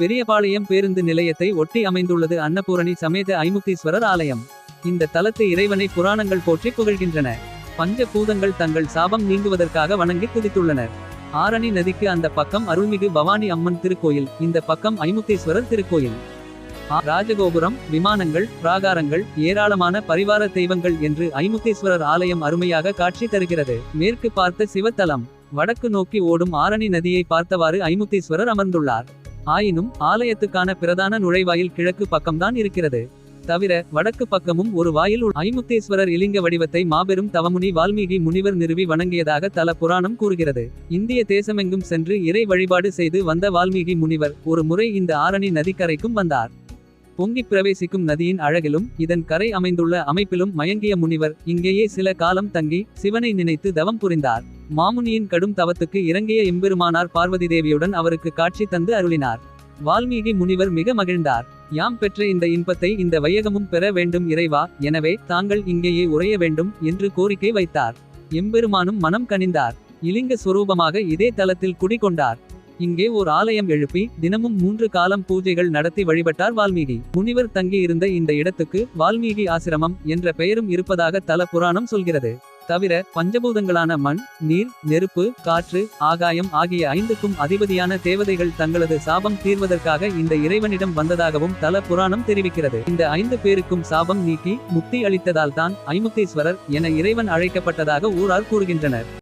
பெரியபாளையம் பேருந்து நிலையத்தை ஒட்டி அமைந்துள்ளது அன்னபூரணி சமேத ஐமுக்தீஸ்வரர் ஆலயம். இந்த தலத்து இறைவனை புராணங்கள் போற்றி புகழ்கின்றன. பஞ்ச பூதங்கள் தங்கள் சாபம் நீங்குவதற்காக வணங்கி துதித்துள்ளனர் ஆரணி நதிக்கு அந்த பக்கம் அருள்மிகு பவானி அம்மன் திருக்கோயில் இந்த பக்கம் ஐமுக்தீஸ்வரர் திருக்கோயில். ராஜகோபுரம் விமானங்கள் பிராகாரங்கள் ஏராளமான பரிவார தெய்வங்கள் என்று ஐமுக்தீஸ்வரர் ஆலயம் அருமையாக காட்சி தருகிறது. மேற்கு பார்த்த சிவத்தலம் வடக்கு நோக்கி ஓடும் ஆரணி நதியை பார்த்தவாறு ஐமுக்தீஸ்வரர் அமர்ந்துள்ளார். ஆயினும் ஆலயத்துக்கான பிரதான நுழைவாயில் கிழக்கு பக்கம்தான் இருக்கிறது. தவிர வடக்கு பக்கமும் ஒரு வாயில் ஐமுத்தேஸ்வரர் இலிங்க வடிவத்தை மாபெரும் தவமுனி வால்மீகி முனிவர் நிறுவி வணங்கியதாக தல புராணம் கூறுகிறது. இந்திய தேசமெங்கும் சென்று இறை வழிபாடு செய்து வந்த வால்மீகி முனிவர் ஒரு முறை இந்த ஆரணி நதிக்கரைக்கும் வந்தார். பொங்கிப் பிரவேசிக்கும் நதியின் அழகிலும் இதன் கரை அமைந்துள்ள அமைப்பிலும் மயங்கிய முனிவர் இங்கேயே சில காலம் தங்கி சிவனை நினைத்து தவம் புரிந்தார். மாமுனியின் கடும் தவத்துக்கு இறங்கிய எம்பெருமானார் பார்வதி தேவியுடன் அவருக்கு காட்சி தந்து அருளினார். வால்மீகி முனிவர் மிக மகிழ்ந்தார். யாம் பெற்ற இந்த இன்பத்தை இந்த வையகமும் பெற வேண்டும் இறைவா எனவே தாங்கள் இங்கேயே உறைய வேண்டும் என்று கோரிக்கை வைத்தார். எம்பெருமானும் மனம் கனிந்தார். இலிங்க சுரூபமாக இதே தலத்தில் குடிகொண்டார். இங்கே ஓர் ஆலயம் எழுப்பி தினமும் மூன்று காலம் பூஜைகள் நடத்தி வழிபட்டார் வால்மீகி. முனிவர் தங்கியிருந்த இந்த இடத்துக்கு வால்மீகி ஆசிரமம் என்ற பெயரும் இருப்பதாக தல புராணம் சொல்கிறது. தவிர பஞ்சபூதங்களான மண் நீர் நெருப்பு காற்று ஆகாயம் ஆகிய ஐந்துக்கும் அதிபதியான தேவதைகள் தங்களது சாபம் தீர்வதற்காக இந்த இறைவனிடம் வந்ததாகவும் தல புராணம் தெரிவிக்கிறது. இந்த ஐந்து பேருக்கும் சாபம் நீக்கி முக்தி அளித்ததால்தான் ஐமுக்தீஸ்வரர் என இறைவன் அழைக்கப்பட்டதாக ஊரார் கூறுகின்றனர்.